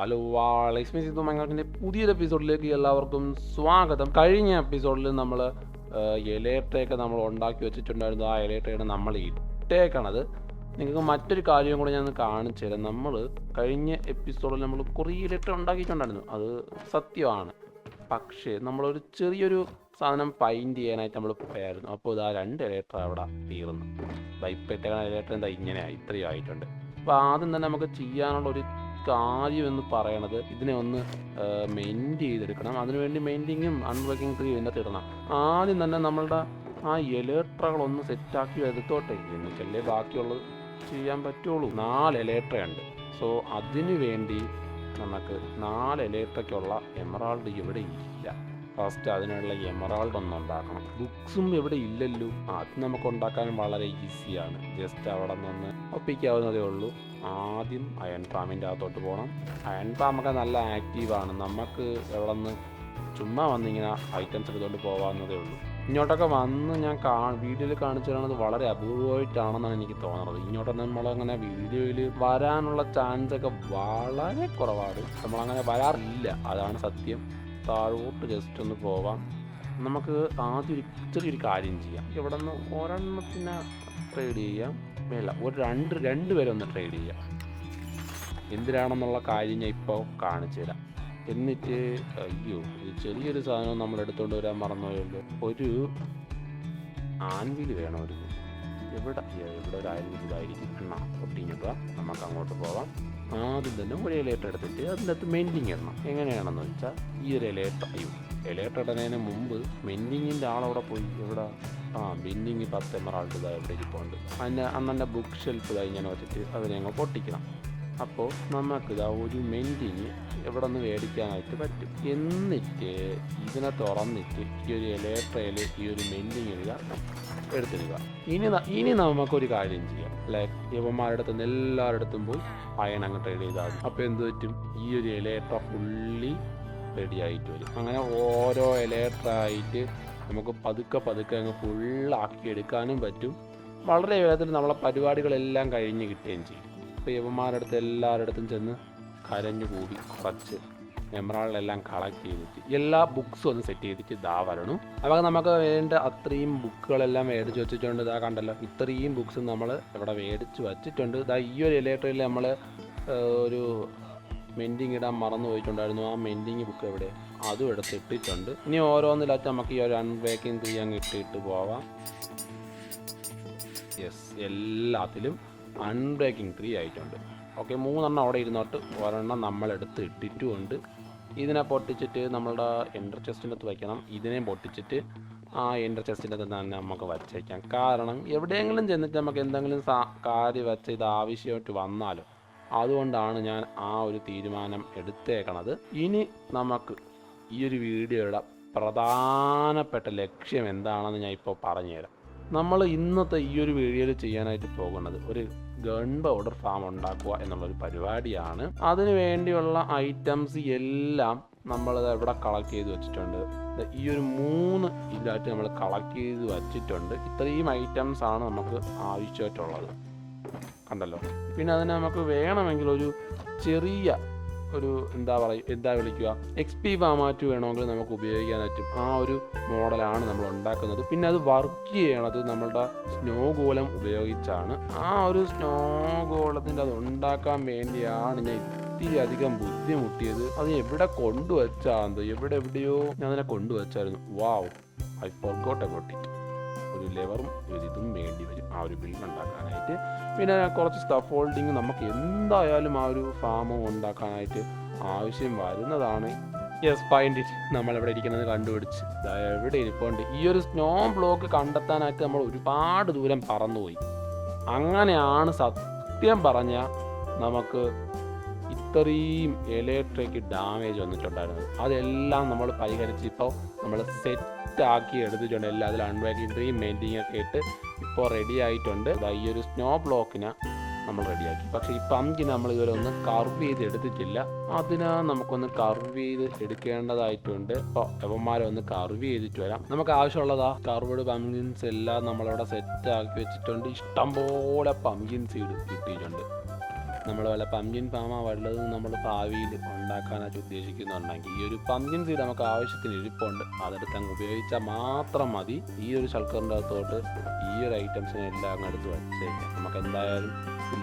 Hello Lakshmi Sindhu മംഗളത്തിന്റെ പുതിയൊരു എപ്പിസോഡിലേക്ക് എല്ലാവർക്കും സ്വാഗതം. കഴിഞ്ഞ എപ്പിസോഡിൽ നമ്മൾ ഇലയട്ടയൊക്കെ നമ്മൾ ഉണ്ടാക്കി വെച്ചിട്ടുണ്ടായിരുന്നു. ആ ഇലയട്ടയാണ് നമ്മൾ ഇട്ടേക്കണത്. നിങ്ങൾക്ക് മറ്റൊരു കാര്യം കൂടെ ഞാൻ കാണിച്ചു തരാം. നമ്മൾ കഴിഞ്ഞ എപ്പിസോഡിൽ നമ്മൾ കുറേ ഇലയട്ട ഉണ്ടാക്കിയിട്ടുണ്ടായിരുന്നു. അത് സത്യമാണ്. പക്ഷേ നമ്മളൊരു ചെറിയൊരു സാധനം പൈന്റ് ചെയ്യാനായിട്ട് നമ്മൾ പോയായിരുന്നു. അപ്പോൾ ഇതാ രണ്ട് ഇലയട്ട അവിടെ തീർന്നു. ഇപ്പം ഇലയട്ട എന്താ ഇങ്ങനെയാണ് ഇത്രയും ആയിട്ടുണ്ട്. അപ്പോൾ ആദ്യം തന്നെ നമുക്ക് ചെയ്യാനുള്ള ഒരു കാര്യം എന്ന് പറയണത് ഇതിനെ ഒന്ന് മെയിന്റ് ചെയ്തെടുക്കണം. അതിനുവേണ്ടി മെയിന്റിങ്ങും അൺവർക്കിംഗ് ട്രീ ഇതിന്റെ ഇടണം. ആദ്യം തന്നെ നമ്മളുടെ ആ എലേട്രകളൊന്ന് സെറ്റാക്കി എടുത്തോട്ടെ. എന്നിട്ടല്ലേ ബാക്കിയുള്ളത് ചെയ്യാൻ പറ്റുള്ളൂ. നാല് എലേട്രയുണ്ട് സോ അതിനു വേണ്ടി നമുക്ക് നാല് എലേട്രയ്ക്കുള്ള എമറാൾഡ് ഇവിടെ ഇല്ല. ഫസ്റ്റ് അതിനുള്ള എമറാൾഡ് ഒന്നും ഉണ്ടാക്കണം. ബുക്സും ഇവിടെ ഇല്ലല്ലോ. അത് നമുക്ക് ഉണ്ടാക്കാൻ വളരെ ഈസിയാണ് ജസ്റ്റ് അവിടെ നിന്ന് ഒപ്പിക്കാവുന്നതേ ഉള്ളൂ. ആദ്യം അയൺ ഫാമിന്റെ അകത്തോട്ട് പോകണം അയൺ ഫാമൊക്കെ നല്ല ആക്റ്റീവാണ് നമുക്ക് എവിടെ നിന്ന് ചുമ്മാ വന്നിങ്ങനെ ഐറ്റംസ് എടുത്തുകൊണ്ട് പോകാവുന്നതേ ഉള്ളൂ. ഇങ്ങോട്ടൊക്കെ വന്ന് ഞാൻ കാ വീഡിയോയിൽ കാണിച്ചു തരുന്നത് വളരെ അപൂർവമായിട്ടാണെന്നാണ് എനിക്ക് തോന്നുന്നത്. ഇങ്ങോട്ട് നമ്മളങ്ങനെ വീഡിയോയിൽ വരാനുള്ള ചാൻസ് ഒക്കെ വളരെ കുറവാണ്. നമ്മളങ്ങനെ വരാറില്ല. അതാണ് സത്യം. താഴോട്ട് ജസ്റ്റ് ഒന്ന് പോവാം. നമുക്ക് ആദ്യം ഒരു ചെറിയൊരു കാര്യം ചെയ്യാം. ഇവിടെ നിന്ന് ഒരെണ്ണത്തിന് ട്രേഡ് ചെയ്യാം. വേണ്ട ഒരു രണ്ട് രണ്ട് പേരെ ഒന്ന് ട്രേഡ് ചെയ്യാം. എന്തിനാണെന്നുള്ള കാര്യം ഞാൻ ഇപ്പോൾ കാണിച്ചു തരാം. എന്നിട്ട് അയ്യോ ഒരു ചെറിയൊരു സാധനം നമ്മൾ എടുത്തുകൊണ്ട് വരാൻ മറന്നുപോയല്ലോ. ഒരു ആൻവിൽ ഒരു എവിടെ? എവിടെ ഒരു ആൻവിൽ ഇതായിരിക്കും. എണ്ണ ഒട്ടിഞ്ഞിട്ട് നമുക്ക് അങ്ങോട്ട് പോവാം. ആദ്യം തന്നെ ഒരു ഇലയിട്ട് എടുത്തിട്ട് അതിനകത്ത് മെന്റിങ് ഇടണം. എങ്ങനെയാണെന്ന് വെച്ചാൽ ഈ ഒരു ഇലയിട്ട് അയ്യോ ഇലയിട്ട് ഇടുന്നതിന് മുമ്പ് മെൻഡിങ്ങിന്റെ ആളവിടെ പോയി ഇവിടെ ആ ബെൻഡിങ് പത്ത് എമറാൾഡ് ഇതാ എവിടെ ഇരിപ്പുണ്ട് അതിന്റെ അന്നെ ബുക്ക് ഷെൽഫ് ഇതായി ഇങ്ങനെ വെച്ചിട്ട് അതിനെ അങ്ങ് പൊട്ടിക്കണം. അപ്പോൾ നമുക്കിതാ ഒരു മെന്റിങ് എവിടെ നിന്ന് മേടിക്കാനായിട്ട് പറ്റും. എന്നിട്ട് ഇതിനെ തുറന്നിട്ട് ഈ ഒരു ഇലക്ട്രയിൽ ഈ ഒരു മെന്റിങ് ഇടുക എടുത്തിടുക. ഇനി ഇനി നമുക്കൊരു കാര്യം ചെയ്യാം ലൈക്ക് യവന്മാരുടെ അടുത്ത് എല്ലാവരുടെ അടുത്തും പോയി അയൺ അങ്ങ് ട്രേഡ് ചെയ്താൽ അപ്പോൾ എന്ത് പറ്റും? ഈ ഒരു ഇലക്ട്ര ഫുള്ളി റെഡി ആയിട്ട് വരും. അങ്ങനെ ഓരോ ഇലക്ട്ര ആയിട്ട് നമുക്ക് പതുക്കെ പതുക്കെ അങ്ങ് ഫുള്ളാക്കി എടുക്കാനും പറ്റും. വളരെ വേഗത്തിൽ നമ്മളെ പരിപാടികളെല്ലാം കഴിഞ്ഞ് കിട്ടുകയും ചെയ്യും. ഇപ്പോൾ യവന്മാരുടെ അടുത്ത് എല്ലാവരുടെ ചെന്ന് കരഞ്ഞു കൂടി കുറച്ച് മെമ്മറാളിലെല്ലാം കളക്ട് ചെയ്തിട്ട് എല്ലാ ബുക്സും ഒന്ന് സെറ്റ് ചെയ്തിട്ട് ഇതാ വരണം. അപ്പോൾ നമുക്ക് വേണ്ട അത്രയും ബുക്കുകളെല്ലാം മേടിച്ച് വെച്ചിട്ടുണ്ട്. ഇതാ കണ്ടല്ലോ ഇത്രയും ബുക്സ് നമ്മൾ ഇവിടെ മേടിച്ച് വച്ചിട്ടുണ്ട്. ഇതാ ഈ ഒരു ഇലക്ട്രിയിൽ നമ്മൾ ഒരു മെൻഡിങ് ഇടാൻ മറന്നു പോയിട്ടുണ്ടായിരുന്നു. ആ മെൻഡിങ് ബുക്ക് എവിടെ? അതും എടുത്ത് ഇട്ടിട്ടുണ്ട്. ഇനി ഓരോന്നിലാച്ച നമുക്ക് ഈ ഒരു അൺബേക്കിങ് ചെയ്യാൻ ഇട്ടിട്ട് പോവാം. യെസ് എല്ലാത്തിലും അൺബ്രേക്കിംഗ് ത്രീ ആയിട്ടുണ്ട്. ഓക്കെ മൂന്നെണ്ണം അവിടെ ഇരുന്നോട്ട് ഒരെണ്ണം നമ്മളെടുത്ത് ഇട്ടിട്ടുമുണ്ട്. ഇതിനെ പൊട്ടിച്ചിട്ട് നമ്മളുടെ എന്റർ ചെസ്റ്റിനകത്ത് വയ്ക്കണം ഇതിനെയും പൊട്ടിച്ചിട്ട് ആ എന്റർ ചെസ്റ്റിന്റെ അകത്ത് തന്നെ നമുക്ക് വച്ചേക്കാം കാരണം എവിടെയെങ്കിലും ചെന്നിട്ട് നമുക്ക് എന്തെങ്കിലും സാ കാര്യം വെച്ച ഇത് ആവശ്യമായിട്ട് വന്നാലോ അതുകൊണ്ടാണ് ഞാൻ ആ ഒരു തീരുമാനം എടുത്തേക്കണത്. ഇനി നമുക്ക് ഈ ഒരു വീഡിയോയുടെ പ്രധാനപ്പെട്ട ലക്ഷ്യം എന്താണെന്ന് ഞാൻ ഇപ്പോൾ പറഞ്ഞുതരാം. നമ്മൾ ഇന്നത്തെ ഈ ഒരു വീഡിയോയിൽ ചെയ്യാനായിട്ട് പോകുന്നത് ഒരു ഗൺ പൗഡർ ഫാം ഉണ്ടാക്കുക എന്നുള്ളൊരു പരിപാടിയാണ്. അതിനു വേണ്ടിയുള്ള ഐറ്റംസ് എല്ലാം നമ്മൾ എവിടെ കളക്ട് ചെയ്ത് വെച്ചിട്ടുണ്ട്. ഈ ഒരു മൂന്ന് ഇതിലായിട്ട് നമ്മൾ കളക്ട് ചെയ്ത് വെച്ചിട്ടുണ്ട്. ഇത്രയും ഐറ്റംസ് ആണ് നമുക്ക് ആവശ്യമായിട്ടുള്ളത്. കണ്ടല്ലോ? പിന്നെ അതിന് നമുക്ക് വേണമെങ്കിൽ ഒരു ചെറിയ ഒരു എന്താ പറയുക എന്താ വിളിക്കുക എക്സ് പി ഫാമാറ്റ് വേണമെങ്കിൽ നമുക്ക് ഉപയോഗിക്കാൻ പറ്റും. ആ ഒരു മോഡലാണ് നമ്മൾ ഉണ്ടാക്കുന്നത്. പിന്നെ അത് വർക്ക് ചെയ്യണത് നമ്മളുടെ സ്നോ ഗോലം ഉപയോഗിച്ചാണ്. ആ ഒരു സ്നോ ഗോളത്തിന്റെ അത് ഉണ്ടാക്കാൻ വേണ്ടിയാണ് ഞാൻ ഇത്തിരി അധികം ബുദ്ധിമുട്ടിയത്. അത് എവിടെ കൊണ്ടുവച്ചാന്തോ എവിടെ എവിടെയോ ഞാൻ അതിനെ കൊണ്ടുവച്ചായിരുന്നു. Wow I forgot about it ഒരു ലെവറും ഒരു ഇതും വേണ്ടി വരും ആ ഒരു ബിൽഡ് ഉണ്ടാക്കാനായിട്ട്. പിന്നെ കുറച്ച് സ്റ്റഫ് ഹോൾഡിങ് നമുക്ക് എന്തായാലും ആ ഒരു ഫാം ഉണ്ടാക്കാനായിട്ട് ആവശ്യം വരുന്നതാണ്. യെസ് ഫൈൻഡ് ഇറ്റ് നമ്മളിവിടെ ഇരിക്കുന്നത് കണ്ടുപിടിച്ച്. എവിടെ ഇരിപ്പുണ്ട്? ഈ ഒരു സ്നോ ബ്ലോക്ക് കണ്ടെത്താനായിട്ട് നമ്മൾ ഒരുപാട് ദൂരം പറന്നുപോയി. അങ്ങനെയാണ് സത്യം പറഞ്ഞാൽ നമുക്ക് ഇത്രയും ഇലക്ട്രിക് ഡാമേജ് വന്നിട്ടുണ്ടായിരുന്നത്. അതെല്ലാം നമ്മൾ പരിഹരിച്ച് ഇപ്പോൾ നമ്മൾ സെറ്റ് ആക്കി എടുത്തിട്ടുണ്ട് എല്ലാം അതിൽ അൺവാക്കിന്റെയും മെയിന്റിങ് ഒക്കെ ഇട്ട് ഇപ്പോൾ റെഡി ആയിട്ടുണ്ട്. ഈ ഒരു സ്നോ ബ്ലോക്കിനെ നമ്മൾ റെഡിയാക്കി പക്ഷേ ഈ പമ്പിന് നമ്മൾ ഇതുവരെ ഒന്ന് കർവ് ചെയ്ത് എടുത്തിട്ടില്ല. അതിന് നമുക്കൊന്ന് കർവ് ചെയ്ത് എടുക്കേണ്ടതായിട്ടുണ്ട്. അപ്പോൾ എവന്മാരെ ഒന്ന് കർവ് ചെയ്തിട്ട് വരാം. നമുക്ക് ആവശ്യമുള്ളതാ കർവ്ഡ് പമ്പിൻസ് എല്ലാം നമ്മളവിടെ സെറ്റ് ആക്കി വെച്ചിട്ടുണ്ട്. ഇഷ്ടംപോലെ പമ്പിൻസ് കിട്ടിയിട്ടുണ്ട്. നമ്മൾ വല്ല പമ്പിൻ പാമ വല്ലതും നമ്മൾ ഭാവിയിൽ ഉണ്ടാക്കാനായിട്ട് ഉദ്ദേശിക്കുന്നുണ്ടെങ്കിൽ ഈ ഒരു പമ്പിൻ സീഡ് നമുക്ക് ആവശ്യത്തിന് ഇരിപ്പുണ്ട്. അതെടുത്ത് അങ്ങ് ഉപയോഗിച്ചാൽ മാത്രം മതി. ഈ ഒരു ശൽക്കറിന്റെ അകത്തോട്ട് ഈ ഒരു ഐറ്റംസിനെ എല്ലാം അങ്ങ് എടുത്ത് വച്ചേക്കാം നമുക്ക് എന്തായാലും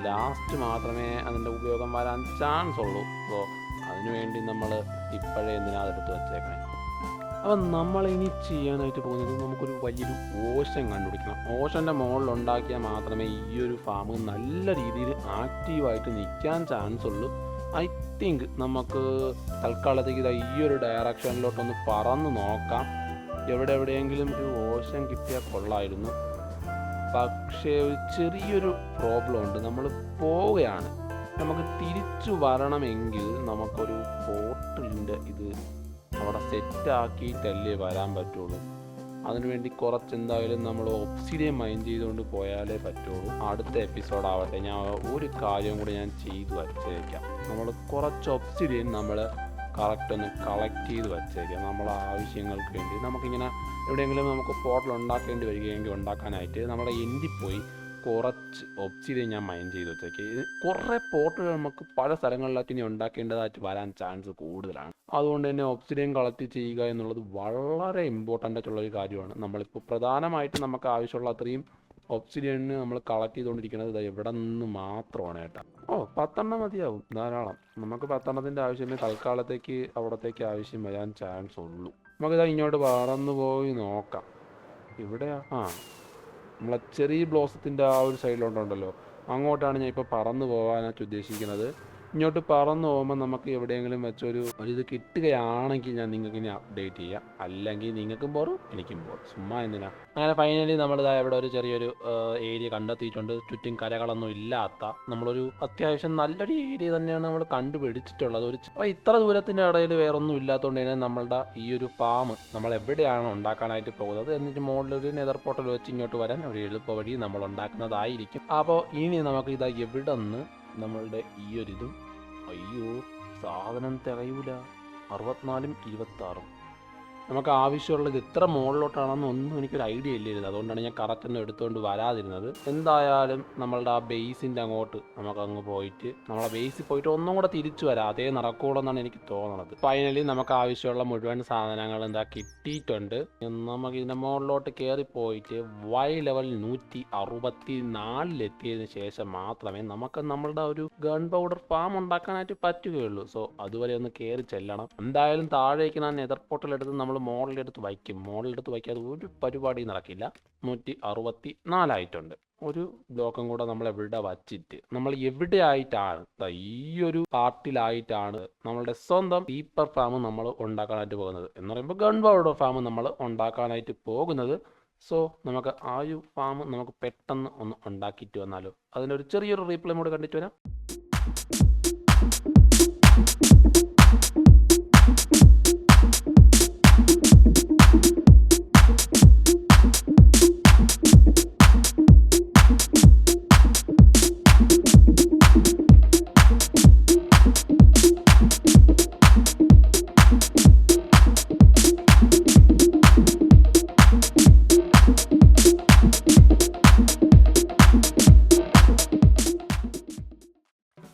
ലാസ്റ്റ് മാത്രമേ അതിന്റെ ഉപയോഗം വരാൻ ചാൻസ് ഉള്ളൂ. അപ്പോൾ അതിനുവേണ്ടി നമ്മൾ ഇപ്പോഴേ എന്തിനാ അതെടുത്ത് വച്ചേക്കണേ? അപ്പം നമ്മൾ ഇനി ചെയ്യാനായിട്ട് പോകുന്നത് നമുക്കൊരു വലിയൊരു ഓഷൻ കണ്ടുപിടിക്കണം. ഓഷന്റെ മുകളിൽ ഉണ്ടാക്കിയാൽ മാത്രമേ ഈ ഒരു ഫാം നല്ല രീതിയിൽ ആക്റ്റീവായിട്ട് നിൽക്കാൻ ചാൻസ് ഉള്ളൂ. ഐ തിങ്ക് നമുക്ക് തൽക്കാലത്തേക്ക് ഇതാ ഈ ഒരു ഡയറക്ഷനിലോട്ടൊന്ന് പറന്ന് നോക്കാം. എവിടെ എവിടെയെങ്കിലും ഒരു ഓഷൻ കിട്ടിയാൽ കൊള്ളായിരുന്നു. പക്ഷേ ഒരു ചെറിയൊരു പ്രോബ്ലം ഉണ്ട്. നമ്മൾ പോവുകയാണ്. നമുക്ക് തിരിച്ചു വരണമെങ്കിൽ നമുക്കൊരു പോർട്ടലിന്റെ ഇത് അവിടെ സെറ്റ് ആക്കിയിട്ടല്ലേ വരാൻ പറ്റുള്ളൂ. അതിനുവേണ്ടി കുറച്ച് എന്തായാലും നമ്മൾ ഒബ്സിഡിയൻ മൈൻഡ് ചെയ്തുകൊണ്ട് പോയാലേ പറ്റുള്ളൂ. അടുത്ത എപ്പിസോഡ് ആവട്ടെ. ഞാൻ ഒരു കാര്യം കൂടി ഞാൻ ചെയ്തു വച്ചേക്കാം. നമ്മൾ കുറച്ച് ഒബ്സിഡിയൻ നമ്മൾ കറക്റ്റ് ഒന്ന് കളക്ട് ചെയ്ത് വച്ചേക്കാം. നമ്മളെ ആവശ്യങ്ങൾക്ക് വേണ്ടി. നമുക്കിങ്ങനെ എവിടെയെങ്കിലും നമുക്ക് പോർട്ടൽ ഉണ്ടാക്കേണ്ടി വരികയെങ്കിൽ ഉണ്ടാക്കാനായിട്ട് നമ്മുടെ എൻഡിൽ പോയി കുറച്ച് ഒബ്സിഡിയൻ ഞാൻ മൈൻഡ് ചെയ്ത് വെച്ചേക്ക്. കുറേ പോർട്ടുകൾ നമുക്ക് പല സ്ഥലങ്ങളിലായിട്ട് ഇനി ഉണ്ടാക്കേണ്ടതായിട്ട് വരാൻ ചാൻസ് കൂടുതലാണ്. അതുകൊണ്ട് തന്നെ ഒബ്സിഡിയൻ കളക്ട് ചെയ്യുക എന്നുള്ളത് വളരെ ഇമ്പോർട്ടന്റ് ആയിട്ടുള്ള ഒരു കാര്യമാണ്. നമ്മളിപ്പോൾ പ്രധാനമായിട്ട് നമുക്ക് ആവശ്യമുള്ള അത്രയും ഒബ്സിഡിയന് നമ്മൾ കളക്ട് ചെയ്തുകൊണ്ടിരിക്കുന്നത് ഇവിടെ നിന്ന് മാത്രമാണ് കേട്ടോ. ഓ പത്തെണ്ണം മതിയാവും. ധാരാളം. നമുക്ക് പത്തെണ്ണത്തിന്റെ ആവശ്യമേ തൽക്കാലത്തേക്ക് അവിടത്തേക്ക് ആവശ്യം വരാൻ ചാൻസ് ഉള്ളൂ. നമുക്കിതാ ഇങ്ങോട്ട് പറന്നു പോയി നോക്കാം. ഇവിടെയാ? ആ. നമ്മളെ ചെറിയ ബ്ലോസത്തിന്റെ ആ ഒരു സൈഡിലോട്ടുണ്ടല്ലോ അങ്ങോട്ടാണ് ഞാൻ ഇപ്പോൾ പറന്നു പോകാനായിട്ട് ഉദ്ദേശിക്കുന്നത്. ഇങ്ങോട്ട് പറന്നു പോകുമ്പോൾ നമുക്ക് എവിടെയെങ്കിലും വെച്ചൊരു ഇത് കിട്ടുകയാണെങ്കിൽ ഞാൻ നിങ്ങൾക്ക് ഇനി അപ്ഡേറ്റ് ചെയ്യാം. അല്ലെങ്കിൽ നിങ്ങൾക്കും പോറും എനിക്കും പോറും ചുമ്മാ എന്തിനാ? അങ്ങനെ ഫൈനലി നമ്മൾ ഇവിടെ ഒരു ചെറിയൊരു ഏരിയ കണ്ടെത്തിയിട്ടുണ്ട്. ചുറ്റും കരകളൊന്നും ഇല്ലാത്ത നമ്മളൊരു അത്യാവശ്യം നല്ലൊരു ഏരിയ തന്നെയാണ് നമ്മൾ കണ്ടുപിടിച്ചിട്ടുള്ളത്. ഒരു ഇത്ര ദൂരത്തിന്റെ ഇടയിൽ വേറൊന്നും ഇല്ലാത്തതുകൊണ്ട് തന്നെ നമ്മളുടെ ഈ ഒരു ഫാം നമ്മൾ എവിടെയാണ് ഉണ്ടാക്കാനായിട്ട് പോകുന്നത് എന്നിട്ട് മുകളിലൊരു നെതർ പോർട്ടൽ വെച്ച് ഇങ്ങോട്ട് വരാൻ ഒരു എളുപ്പ വഴി നമ്മൾ ഉണ്ടാക്കുന്നതായിരിക്കും. അപ്പോൾ ഇനി നമുക്ക് ഇതാ എവിടെ നിന്ന് നമ്മളുടെ ഈ ഒരു ഇതും അയ്യോ സാധനം തികയൂല. അറുപത്തിനാലും ഇരുപത്താറും. നമുക്ക് ആവശ്യമുള്ളത് ഇത്ര മുകളിലോട്ടാണെന്ന് ഒന്നും എനിക്കൊരു ഐഡിയ ഇല്ലായിരുന്നു അതുകൊണ്ടാണ് ഞാൻ കറക്റ്റ് ഒന്നും എടുത്തുകൊണ്ട് വരാതിരുന്നത്. എന്തായാലും നമ്മളുടെ ആ ബേസിന്റെ അങ്ങോട്ട് നമുക്ക് അങ്ങ് പോയിട്ട് നമ്മളെ ബേസിൽ പോയിട്ട് ഒന്നും കൂടെ തിരിച്ചു വരാം. അതേ നടക്കൂടെന്നാണ് എനിക്ക് തോന്നുന്നത് ഫൈനലി നമുക്ക് ആവശ്യമുള്ള മുഴുവൻ സാധനങ്ങൾ എന്താ കിട്ടിയിട്ടുണ്ട്. നമുക്ക് ഇതിന്റെ മുകളിലോട്ട് കയറി പോയിട്ട് വൈ ലെവൽ നൂറ്റി അറുപത്തി നാലിലെത്തിയതിന് ശേഷം മാത്രമേ നമുക്ക് നമ്മളുടെ ഒരു ഗൺ പൗഡർ ഫാം ഉണ്ടാക്കാനായിട്ട് പറ്റുകയുള്ളൂ. സോ അതുവരെ ഒന്ന് കയറി ചെല്ലണം. എന്തായാലും താഴേക്ക് ഞാൻ എടുത്ത് നമ്മൾ മോഡലെടുത്ത് വയ്ക്കും. മോഡലെടുത്ത് വയ്ക്കാതെ ഒരു പരിപാടി നടക്കില്ല. നൂറ്റി അറുപത്തി നാലായിട്ടുണ്ട് ഒരു ബ്ലോക്കും കൂടെ നമ്മൾ എവിടെ വച്ചിട്ട് നമ്മൾ എവിടെ ആയിട്ടാണ് ഈ ഒരു പാർട്ടിലായിട്ടാണ് നമ്മളുടെ സ്വന്തം പീപ്പർ ഫാം നമ്മൾ ഉണ്ടാക്കാനായിട്ട് പോകുന്നത് എന്ന് പറയുമ്പോൾ ഗൺ പൗഡർ ഫാം നമ്മൾ ഉണ്ടാക്കാനായിട്ട് പോകുന്നത്. സോ നമുക്ക് ആ ഒരു ഫാം നമുക്ക് പെട്ടെന്ന് ഒന്ന് ഉണ്ടാക്കിയിട്ട് വന്നാലോ? അതിനൊരു ചെറിയൊരു റീപ്ലൈ മോഡ് കണ്ടിട്ട് വരാം.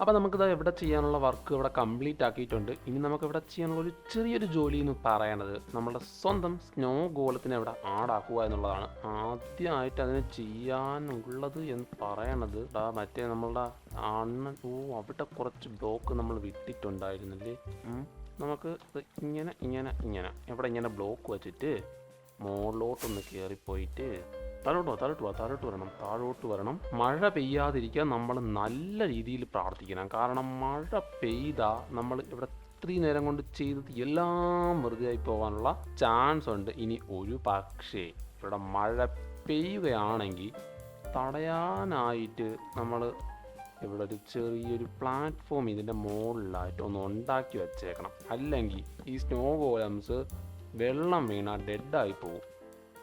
അപ്പോൾ നമുക്കിത് എവിടെ ചെയ്യാനുള്ള വർക്ക് ഇവിടെ കംപ്ലീറ്റ് ആക്കിയിട്ടുണ്ട്. ഇനി നമുക്ക് ഇവിടെ ചെയ്യാനുള്ള ഒരു ചെറിയൊരു ജോലി എന്ന് പറയണത് നമ്മുടെ സ്വന്തം സ്നോ ഗോളത്തിനെ ഇവിടെ ആടാക്കുക എന്നുള്ളതാണ്. ആദ്യമായിട്ട് അതിന് ചെയ്യാനുള്ളത് എന്ന് പറയണത് മറ്റേ നമ്മളുടെ അണ്ണൻ ഓ അവിടെ കുറച്ച് ബ്ലോക്ക് നമ്മൾ വിട്ടിട്ടുണ്ടായിരുന്നില്ലേ? നമുക്ക് ഇങ്ങനെ ഇങ്ങനെ ഇങ്ങനെ. ഇവിടെ ഇങ്ങനെ ബ്ലോക്ക് വെച്ചിട്ട് മുകളിലോട്ടൊന്ന് കയറിപ്പോയിട്ട് താഴോട്ട് വാ താഴോട്ട് വരണം താഴോട്ട് വരണം. മഴ പെയ്യാതിരിക്കാൻ നമ്മൾ നല്ല രീതിയിൽ പ്രാർത്ഥിക്കണം. കാരണം മഴ പെയ്താ നമ്മൾ ഇവിടെ ഇത്രയും നേരം കൊണ്ട് ചെയ്തത് എല്ലാം വെറുതെ ആയി പോകാനുള്ള ചാൻസ് ഉണ്ട്. ഇനി ഒരു പക്ഷേ ഇവിടെ മഴ പെയ്യുകയാണെങ്കിൽ തടയാനായിട്ട് നമ്മൾ ഇവിടെ ഒരു ചെറിയൊരു പ്ലാറ്റ്ഫോം ഇതിന്റെ മുകളിലായിട്ട് ഒന്ന് ഉണ്ടാക്കി വെച്ചേക്കണം. അല്ലെങ്കിൽ ഈ സ്നോ ഗോലംസ് വെള്ളം വീണാൽ ഡെഡായി പോകും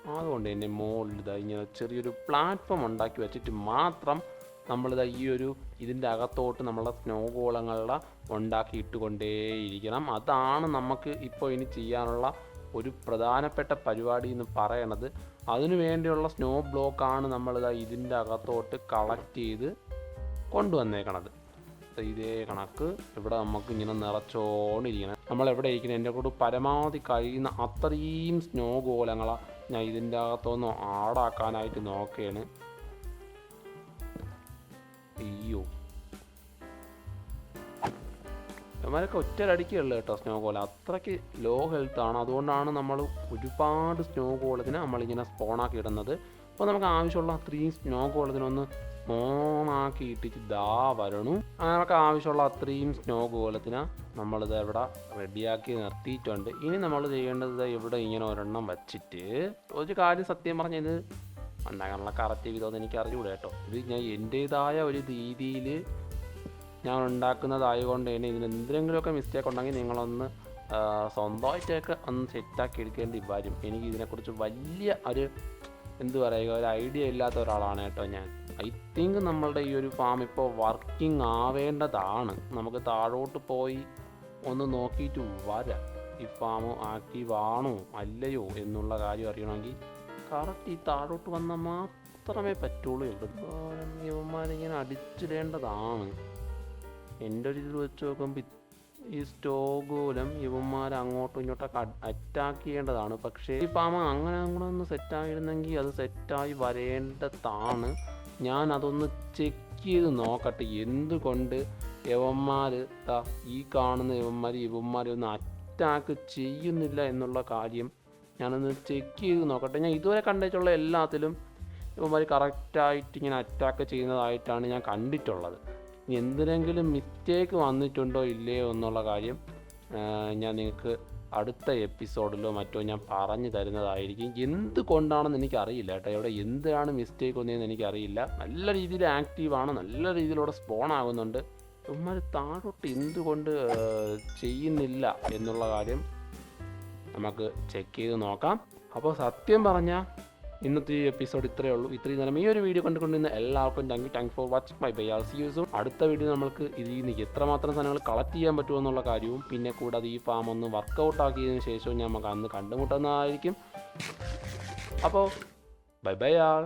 അതുകൊണ്ട് തന്നെ മുകളിൽ ഇതാ ഇങ്ങനെ ചെറിയൊരു പ്ലാറ്റ്ഫോം ഉണ്ടാക്കി വെച്ചിട്ട് മാത്രം നമ്മളിതാ ഈ ഒരു ഇതിന്റെ അകത്തോട്ട് നമ്മളെ സ്നോ ഗോളങ്ങളുടെ ഉണ്ടാക്കി ഇട്ടുകൊണ്ടേയിരിക്കണം അതാണ് നമുക്ക് ഇപ്പോൾ ഇനി ചെയ്യാനുള്ള ഒരു പ്രധാനപ്പെട്ട പരിപാടി എന്ന് പറയണത്. അതിനു വേണ്ടിയുള്ള സ്നോ ബ്ലോക്കാണ് നമ്മളിതാ ഇതിന്റെ അകത്തോട്ട് കളക്ട് ചെയ്ത് കൊണ്ടുവന്നേക്കണത്. ഇതേ കണക്ക് ഇവിടെ നമുക്ക് ഇങ്ങനെ നിറച്ചോണ്ടിരിക്കണം. നമ്മൾ എവിടെ ഇരിക്കണം? എന്റെ കൂടെ പരമാവധി കഴിയുന്ന അത്രയും സ്നോ ഗോലങ്ങളാണ് ഞാൻ ഇതിന്റെ അകത്തൊന്ന് ആടാക്കാനായിട്ട് നോക്കുകയാണ് അയ്യോ. അവരൊക്കെ ഒറ്റയടിക്കുള്ളൂ കേട്ടോ സ്നോ കോൾ അത്രയ്ക്ക് ലോ ഹെൽത്ത് ആണ്. അതുകൊണ്ടാണ് നമ്മൾ ഒരുപാട് സ്നോ കോളത്തിന് നമ്മളിങ്ങനെ സ്പോണാക്കി ഇടുന്നത്. അപ്പോൾ നമുക്ക് ആവശ്യമുള്ള അത്രയും സ്നോ കോളത്തിനൊന്ന് സ്പോണാക്കി ഇട്ടിട്ട് ദാ വരണു. അങ്ങനെ നമുക്ക് ആവശ്യമുള്ള അത്രയും സ്നോ കോലത്തിന് നമ്മളിത് എവിടെ? റെഡിയാക്കി നിർത്തിയിട്ടുണ്ട്. ഇനി നമ്മൾ ചെയ്യേണ്ടത് ഇവിടെ ഇങ്ങനെ ഒരെണ്ണം വച്ചിട്ട് ഒരു കാര്യം സത്യം പറഞ്ഞത് മണ്ണാകാനുള്ള കറക്റ്റ് വിധമൊന്നും എനിക്ക് അറിഞ്ഞൂടെ കേട്ടോ. ഇത് ഞാൻ എന്റേതായ ഒരു രീതിയിൽ ഞാൻ ഉണ്ടാക്കുന്നതായതുകൊണ്ട് തന്നെ ഇതിന് എന്തെങ്കിലുമൊക്കെ മിസ്റ്റേക്ക് ഉണ്ടെങ്കിൽ നിങ്ങളൊന്ന് സ്വന്തമായിട്ടൊക്കെ ഒന്ന് സെറ്റാക്കി എടുക്കേണ്ടി വരും. എനിക്ക് ഇതിനെക്കുറിച്ച് വലിയ ഒരു എന്ത് പറയുക ഒരു ഐഡിയ ഇല്ലാത്ത ഒരാളാണ് കേട്ടോ ഞാൻ. ഐ തിങ്ക് നമ്മളുടെ ഈ ഒരു ഫാം ഇപ്പോൾ വർക്കിംഗ് ആവേണ്ടതാണ്. നമുക്ക് താഴോട്ട് പോയി ഒന്ന് നോക്കിയിട്ട് വരാം. ഈ ഫാം ആക്റ്റീവ് ആണോ അല്ലയോ എന്നുള്ള കാര്യം അറിയണമെങ്കിൽ കറക്റ്റ് ഈ താഴോട്ട് വന്നാൽ മാത്രമേ പറ്റുള്ളൂ. എവിടെ ഇവന്മാരിങ്ങനെ അടിച്ചിടേണ്ടതാണ്? എന്റെ ഒരു ഇതിൽ വെച്ച് നോക്കുമ്പോൾ ഈ സ്റ്റോഗോലം ഇവന്മാർ അങ്ങോട്ടും ഇങ്ങോട്ടൊക്കെ അറ്റാക്ക് ചെയ്യേണ്ടതാണ്. പക്ഷേ ഈ പാമ അങ്ങനെ അങ്ങോട്ട് ഒന്ന് സെറ്റായിരുന്നെങ്കിൽ അത് സെറ്റായി വരേണ്ടതാണ്. ഞാൻ അതൊന്ന് ചെക്ക് ചെയ്ത് നോക്കട്ടെ. എന്തുകൊണ്ട് യവന്മാർ ഈ കാണുന്ന യവന്മാർ ഇവന്മാരെ ഒന്ന് അറ്റാക്ക് ചെയ്യുന്നില്ല എന്നുള്ള കാര്യം ഞാനൊന്ന് ചെക്ക് ചെയ്ത് നോക്കട്ടെ. ഞാൻ ഇതുവരെ കണ്ടിട്ടുള്ള എല്ലാത്തിലും ഇവന്മാർ കറക്റ്റായിട്ട് ഇങ്ങനെ അറ്റാക്ക് ചെയ്യുന്നതായിട്ടാണ് ഞാൻ കണ്ടിട്ടുള്ളത്. എന്തിനെങ്കിലും മിസ്റ്റേക്ക് വന്നിട്ടുണ്ടോ ഇല്ലയോ എന്നുള്ള കാര്യം ഞാൻ നിങ്ങൾക്ക് അടുത്ത എപ്പിസോഡിലോ മറ്റോ ഞാൻ പറഞ്ഞു തരുന്നതായിരിക്കും. എന്തുകൊണ്ടാണെന്ന് എനിക്കറിയില്ല കേട്ടോ. ഇവിടെ എന്താണ് മിസ്റ്റേക്ക് വന്നതെന്ന് എനിക്കറിയില്ല. നല്ല രീതിയിൽ ആക്റ്റീവാണ് നല്ല രീതിയിലൂടെ സ്പോൺ ആകുന്നുണ്ട്. ഇവന്മാർ താഴോട്ട് എന്തുകൊണ്ട് ചെയ്യുന്നില്ല എന്നുള്ള കാര്യം നമുക്ക് ചെക്ക് ചെയ്ത് നോക്കാം. അപ്പോൾ സത്യം പറഞ്ഞാൽ ഇന്നത്തെ ഈ എപ്പിസോഡ് ഇത്രയേ ഉള്ളൂ. ഇത്രയും നേരം ഈ ഒരു വീഡിയോ കണ്ടുകൊണ്ടിരുന്ന എല്ലാവർക്കും thank you thank for watching my bye R സി യൂസും അടുത്ത വീഡിയോ നമുക്ക് ഇതിൽ നിന്ന് എത്രമാത്രം സാധനങ്ങൾ കളക്ട് ചെയ്യാൻ പറ്റുമെന്നുള്ള കാര്യവും പിന്നെ കൂടാതെ ഈ ഫാം ഒന്ന് വർക്കൗട്ട് ആക്കിയതിനു ശേഷവും നമുക്ക് അന്ന് കണ്ടുമുട്ടുന്നതായിരിക്കും. അപ്പോൾ ബൈ ബൈ ആൾ